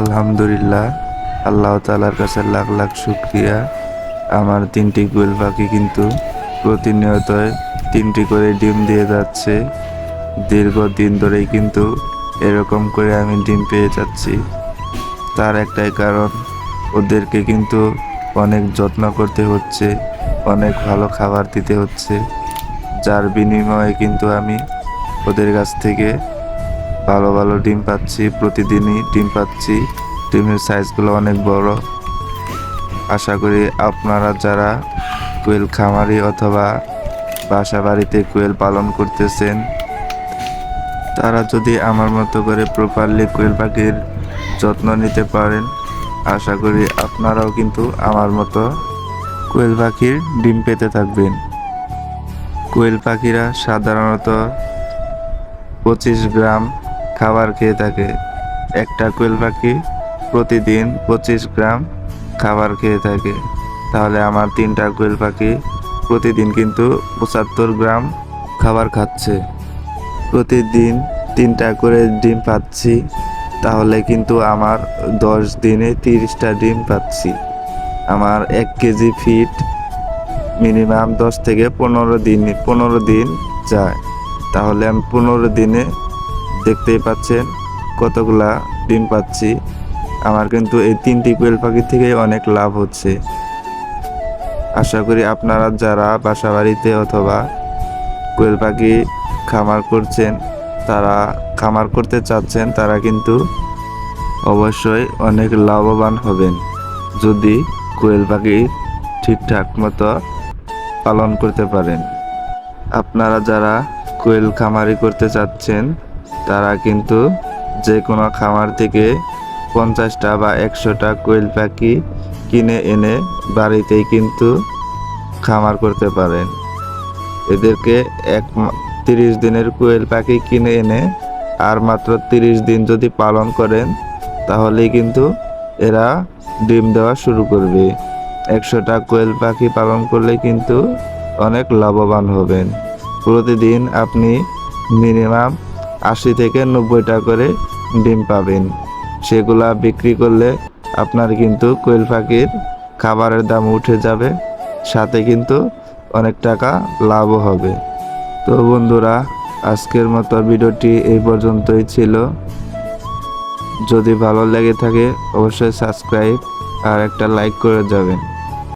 আলহামদুলিল্লাহ, আল্লাহ তালার কাছে লাখ লাখ শুক্রিয়া। আমার তিনটি গোল পাখি কিন্তু প্রতিনিয়তই তিনটি করে ডিম দিয়ে যাচ্ছে। দীর্ঘদিন ধরেই কিন্তু এরকম করে আমি ডিম পেয়ে যাচ্ছি। তার একটাই কারণ, ওদেরকে কিন্তু অনেক যত্ন করতে হচ্ছে, অনেক ভালো খাবার দিতে হচ্ছে। যার বিনিময়ে কিন্তু আমি ওদের কাছ থেকে ভালো ভালো ডিম পাচ্ছি, প্রতিদিনই ডিম পাচ্ছি। ডিমের সাইজগুলো অনেক বড়। আশা করি আপনারা যারা কোয়েল খামারি অথবা বাসা বাড়িতে কোয়েল পালন করতেছেন, তারা যদি আমার মতো করে প্রপারলি কোয়েল পাখির যত্ন নিতে পারেন, আশা করি আপনারাও কিন্তু আমার মতো কোয়েল পাখির ডিম পেতে থাকবেন। কোয়েল পাখিরা সাধারণত পঁচিশ গ্রাম খাবার খেয়ে থাকে। একটা কোয়েল পাখি প্রতিদিন পঁচিশ গ্রাম খাবার খেয়ে থাকে। তাহলে আমার তিনটা কোয়েল পাখি প্রতিদিন কিন্তু পঁচাত্তর গ্রাম খাবার খাচ্ছে। প্রতিদিন তিনটা করে ডিম পাচ্ছি, তাহলে কিন্তু আমার দশ দিনে তিরিশটা ডিম পাচ্ছি। আমার এক কেজি ফিট মিনিমাম দশ থেকে পনেরো দিন পনেরো দিন যায়। তাহলে আমি পনেরো দিনে দেখতেই পাচ্ছেন কতগুলা ডিম পাচ্ছি। আমার কিন্তু এই তিনটি কোয়েল পাখি থেকে অনেক লাভ হচ্ছে। আশা করি আপনারা যারা বাসা বাড়িতে অথবা কোয়েল পাখি খামার করছেন, তারা খামার করতে চাচ্ছেন, তারা কিন্তু অবশ্যই অনেক লাভবান হবেন। যদি কোয়েল পাখি ঠিকঠাক মতো পালন করতে পারেন। আপনারা যারা কোয়েল খামারি করতে চাচ্ছেন তারা কিন্তু যে কোনো খামার থেকে পঞ্চাশটা বা একশোটা কোয়েল পাখি কিনে এনে বাড়িতেই কিন্তু খামার করতে পারেন। এদেরকে এক তিরিশ দিনের কোয়েল পাখি কিনে এনে আর মাত্র তিরিশ দিন যদি পালন করেন, তাহলেই কিন্তু এরা ডিম দেওয়া শুরু করবে। একশোটা কোয়েল পাখি পালন করলে কিন্তু অনেক লাভবান হবেন। প্রতিদিন আপনি মিনিমাম আশি থেকে নব্বইটা করে ডিম পাবেন। সেগুলা বিক্রি করলে আপনার কিন্তু কোয়েল পাখির খাবারের দাম উঠে যাবে, সাথে কিন্তু অনেক টাকা লাভও হবে। তো বন্ধুরা, আজকের মতো ভিডিওটি এই পর্যন্তই ছিল। যদি ভালো লেগে থাকে, অবশ্যই সাবস্ক্রাইব আর একটা লাইক করে যাবেন।